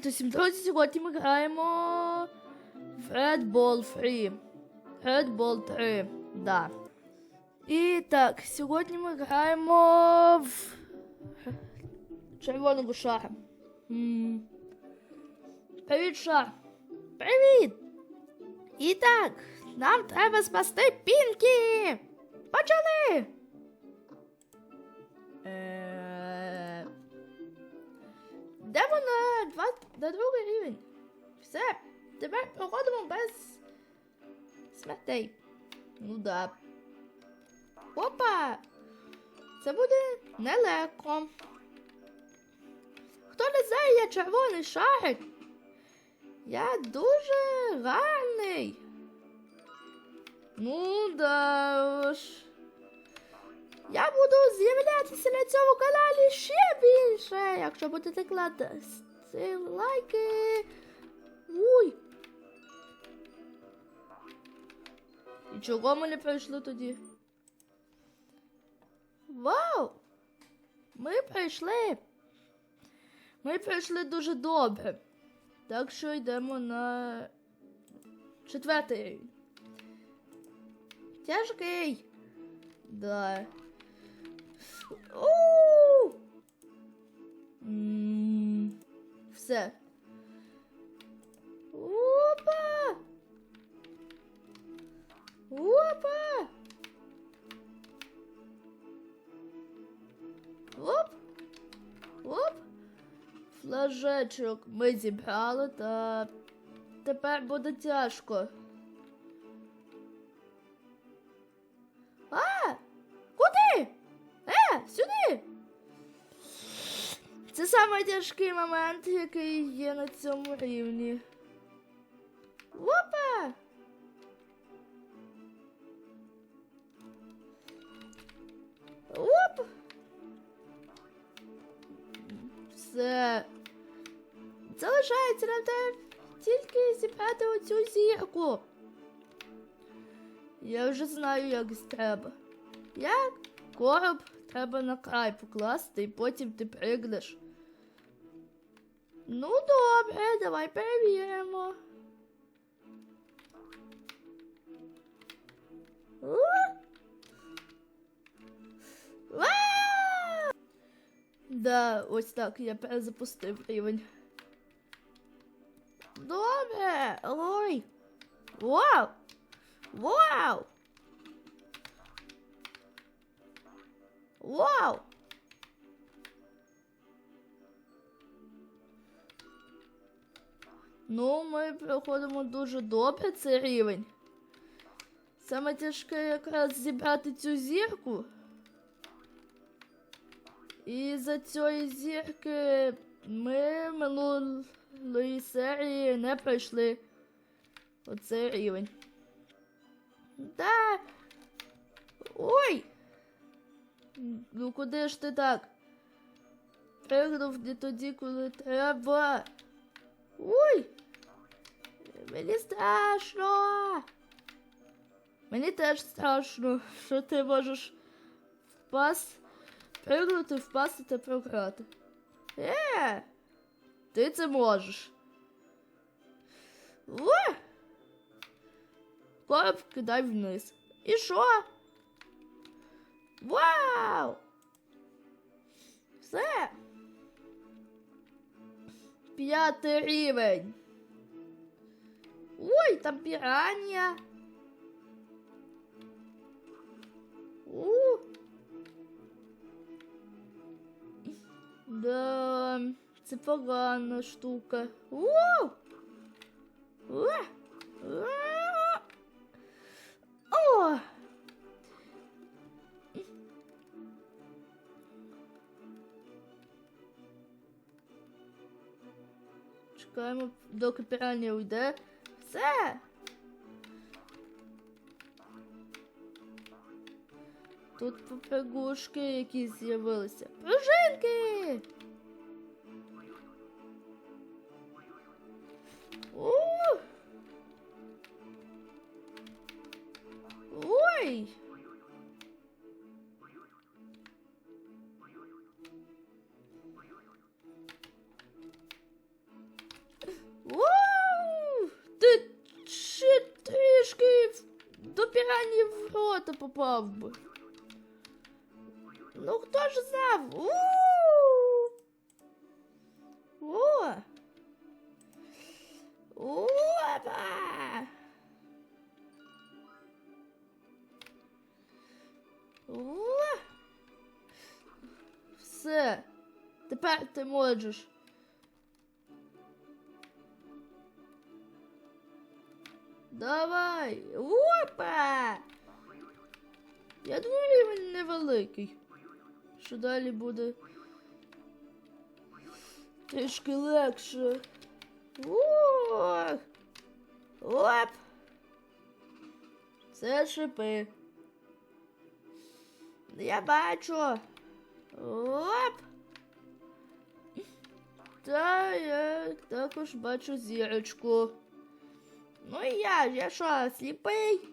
Привіт друзі! Сьогодні ми граємо в Red Ball 3. Red Ball 3, да. І так, сьогодні ми граємо в червоного шара. Привіт, шар. Привіт! І так, нам треба спасти Пінкі! Почали! Де вона? Два... На другий рівень. Все, тепер проходимо без смертей. Ну да. Опа! Це буде нелегко. Хто не знає, я червоний шарик. Я дуже гарний. Ну да ж. Я буду з'являтися на цьому каналі ще більше, якщо будете класти лайки. Уй. І чого ми не пройшли тоді? Вау! Ми пройшли. Ми пройшли дуже добре. Так що йдемо на четвертий. Тяжкий. Да. У! Все. Опа! Опа! Оп! Оп! Флажечок ми зібрали, та тепер буде тяжко. Це самий тяжкий момент, який є на цьому рівні. Опа! Оп! Все. Залишається нам те тільки зібрати оцю зірку. Я вже знаю, як треба. Як? Короб треба на край покласти і потім ти пригнеш. Ну, добре, давай перевіримо. Да, ось так я перезапустив рівень. Добре. Ой. Вау! Вау! Вау! Ну, ми проходимо дуже добре цей рівень. Саме тяжке якраз зібрати цю зірку. І за цієї зірки ми минулої серії не пройшли оцей рівень. Да. Ой! Ну куди ж ти так? Пригнув не тоді, коли треба. Ой! Мені страшно. Мені теж страшно, що ти можеш впасти, пригнути, впасти та програти. Е! Ти це можеш. О! Короб кидай вниз. І що? Вау! Все. П'ятий рівень. Ой, там піранія. У. Да, це погана штука. У! У! У! О! Чекаємо, доки пірання уйде. Все. Тут попригушки якісь з'явилися. Пружинки! Попав би. Ну хто ж знав? У! О! Опа! О! Все. Тепер ти можеш. Давай. Опа! Я думаю, рівень невеликий. Що далі буде трішки легше. Ох! Оп! Це шипи. Я бачу. Оп! Та я також бачу зірочку. Ну і я я що, сліпий?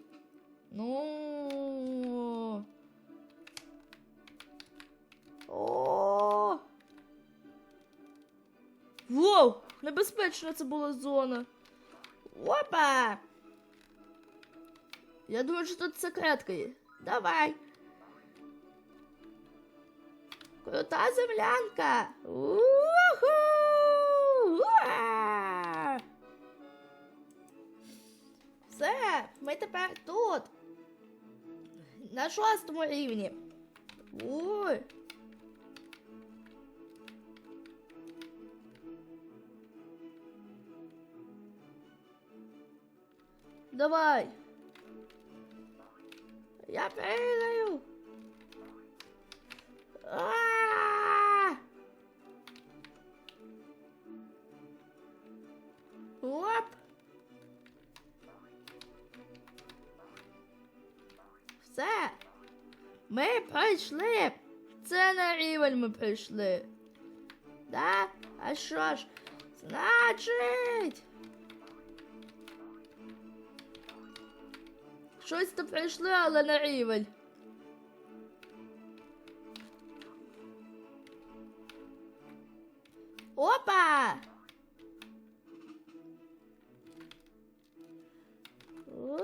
Ну. Воу! Небезпечна це була зона. Опа! Я думаю, що тут секретка є. Давай. Крута землянка. Уху! Все, ми тепер тут. На шостому рівні. Ой. Давай. Я прыгаю. А! Оп. Все. Ми пройшли. Це на рівень ми прийшли. Да? А що ж? Значить. Щось то прийшли, але на рівень. Опа! О.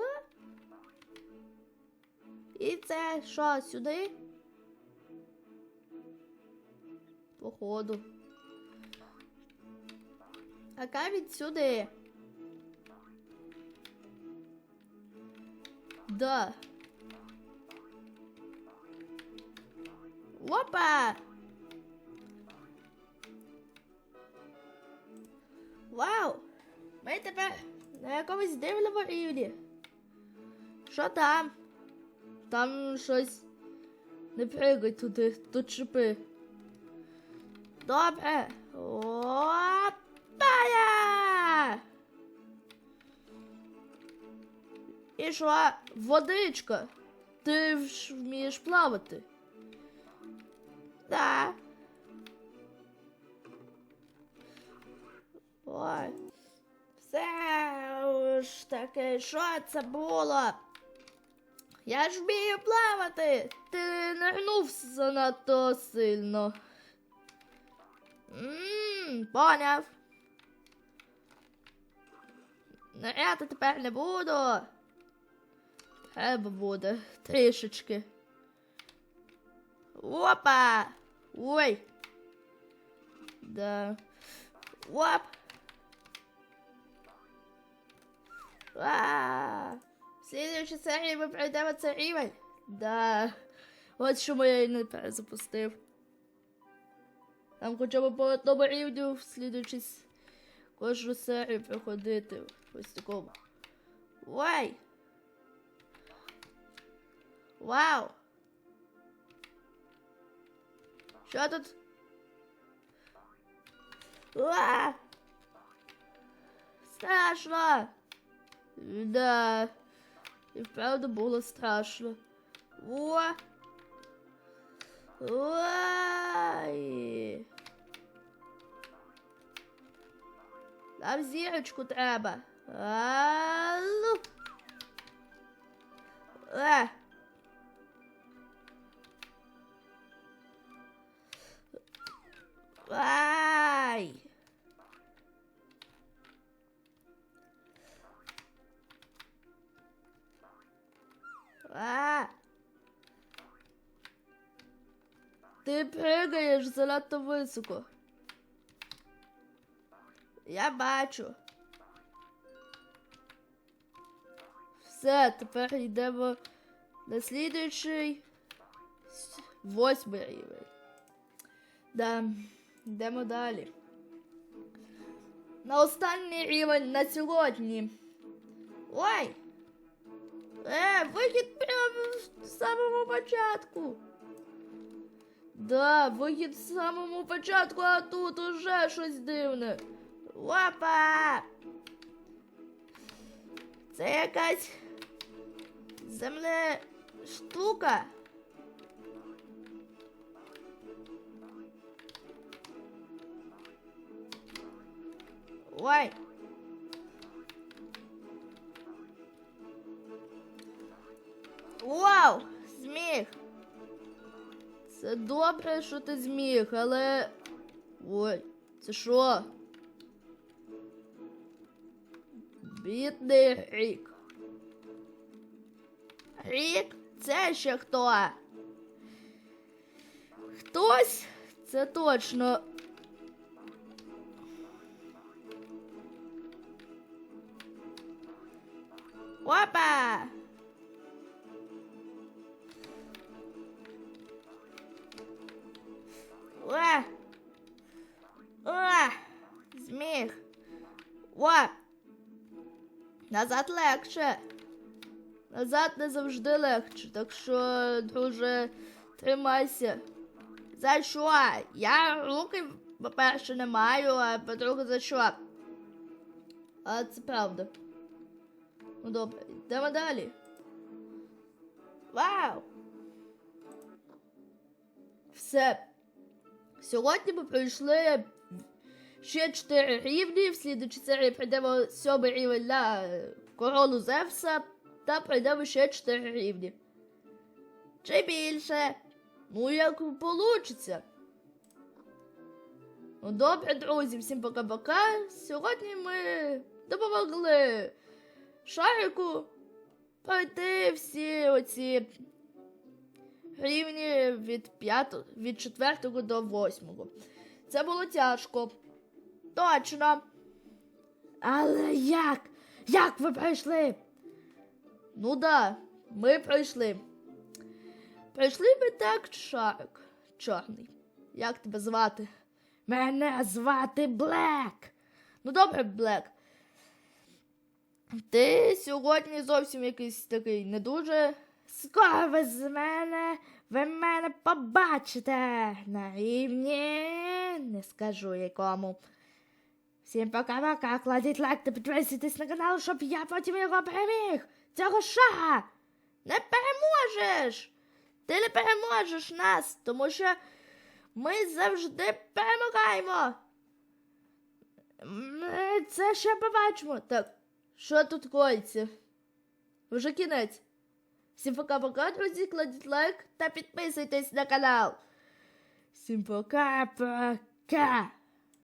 І це що, сюди? Походу. А камінь сюди. Да. Опа! Вау! Ми тепер на якомусь дивному рівні. Що там? Там щось. Не пригай туди, тут шипи. Добре. Опа! І? Водичка. Ти ж вмієш плавати? Да. Ой. Все ж таки, що це було? Я ж вмію плавати. Ти нагнув занадто сильно. Ммм, поняв. Ныряти тепер не буду. Треба буде трішечки. Опа! Ой. Да. Оп. А. В слідуючій серії ми пройдемо цей рівень. Да. От чому я і не перезапустив. Там хоча б по одному рівню в слідуючій кожну серію проходити. Ось такому. Ой! Вау! Що тут? Уа! Страшно! Да. І вправду було страшно. О! Ой! Нам зірочку треба. Алло. Е. ти пригаєш занадто високо. Я бачу. Все, тепер йдемо на слідуючий восьмий рівень. Да, йдемо далі. На останній рівень на сьогодні. Ой! Е, вихід прямо в самому початку. Да, вихід в самому початку, а тут уже щось дивне. Опа! Це якась земля штука. Ой. Вау! Зміг! Це добре, що ти зміг, але. Ой, це що? Бідний рік. Рік? Це ще хто? Хтось? Це точно. Назад легше. Назад не завжди легше, так що, друже, тримайся. За що? Я руки, по-перше, не маю, а по-друге, за що? А це правда. Ну добре, йдемо далі. Вау! Все. Сьогодні ми пройшли ще 4 рівні. В слідучій серії пройдемо 7 рівень на е, корону Зевса та пройдемо ще 4 рівні. Чи більше? Ну, як получиться. Ну, добре, друзі, всім пока-пока. Сьогодні ми допомогли Шарику пройти всі оці рівні від 5, від 4 до 8. Це було тяжко. Точно. Але як? Як ви пройшли? Ну да, ми пройшли. Пройшли ми так, Шарик. Чорний. Як тебе звати? Мене звати Блек. Ну добре, Блек. Ти сьогодні зовсім якийсь такий не дуже. Скоро ви з мене, ви мене побачите на рівні. Не скажу якому. Всім пока-пока, кладіть лайк та підписуйтесь на канал, щоб я потім його переміг. Цього шага не переможеш. Ти не переможеш нас, тому що ми завжди перемагаємо. Ми це ще побачимо. Так, що тут коїться? Вже кінець. Всім пока-пока, друзі, кладіть лайк та підписуйтесь на канал. Всім пока-пока.